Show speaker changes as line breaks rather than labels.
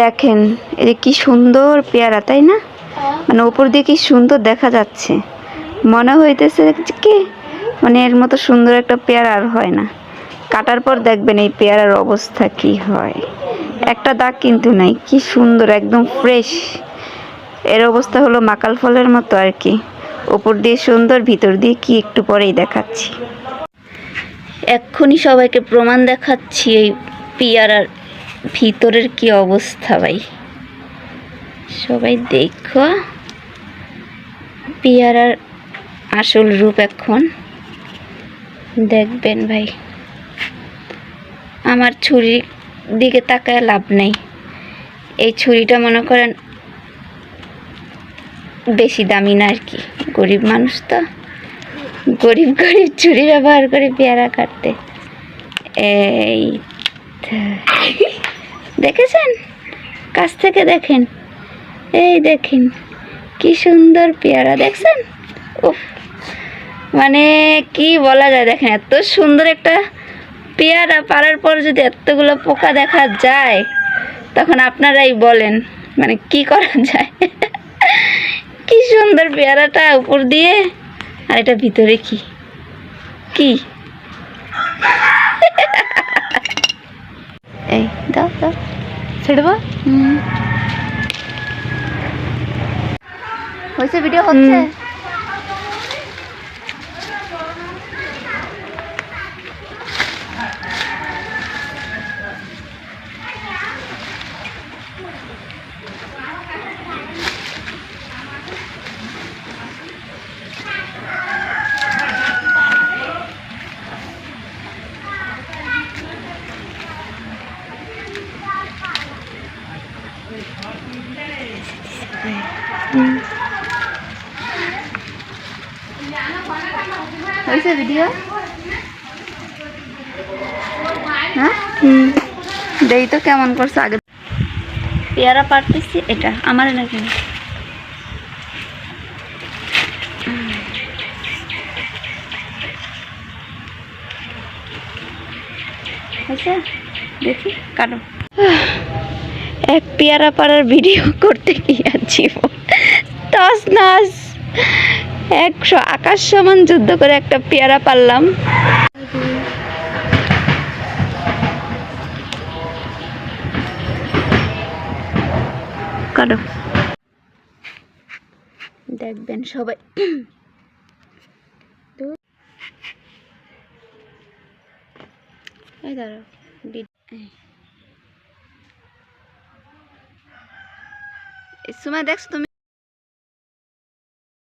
দেখেন, এই যে কি সুন্দর পেয়ারা, তাই না? মানে উপর দিয়ে কি সুন্দর দেখা যাচ্ছে। মনে হইতেছে কি? মানে এর মতো সুন্দর একটা পেয়ারা আর হয় না। কাটার পর দেখবেন এই পেয়ারার অবস্থা কি হয়। একটা দাগ কিন্তু নাই, কি সুন্দর, একদম ফ্রেশ এর অবস্থা হলো মাকাল ফলের মতো আর কি। উপর দিয়ে সুন্দর, ভিতর দিয়ে কি একটু পরেই দেখাচ্ছি। এক্ষুনি সবাইকে প্রমাণ দেখাচ্ছি এই পেয়ারার ভিতরের কি অবস্থা ভাই? সবাই দেখো। পেয়ারার আসল রূপ এখন। দেখবেন ভাই। আমার ছুরির দিকে তাকায় লাভ নেই। এই ছুরিটা মনে করেন বেশি দামি না আর কি। গরিব মানুষ তো। গরিব গরিব ছুরি ব্যবহার করে পেয়ারা কাটতে। এই। দেখেছেন? কাছ থেকে দেখেন। এই দেখেন, কি সুন্দর পেয়ারা, দেখছেন? উফ মানে কি বলা যায়, দেখেন, এত সুন্দর একটা পেয়ারা পারার পর যদি এতগুলো পোকা দেখা যায়, তখন আপনারাই বলেন মানে কি করা যায়? কি সুন্দর পেয়ারাটা উপর দিয়ে, আর এটা ভিতরে কি? কি?
ছেড়ব হয়েছে ভিডিও হচ্ছে হয়েছে ভিডিও
হ্যাঁ দেই তো কেমন করছে আগে পেয়ারা পারতেছি এটা আমার নাকি হয়েছে দেখি কাটো এক পেয়ারা পাড়ার ভিডিও করতে আছি তস নাস। একশো আকাশ সমান যুদ্ধ করে একটা পেয়ারা পারলাম। দেখবেন সবাই। দাঁড়াও। এই দেখছ তুমি?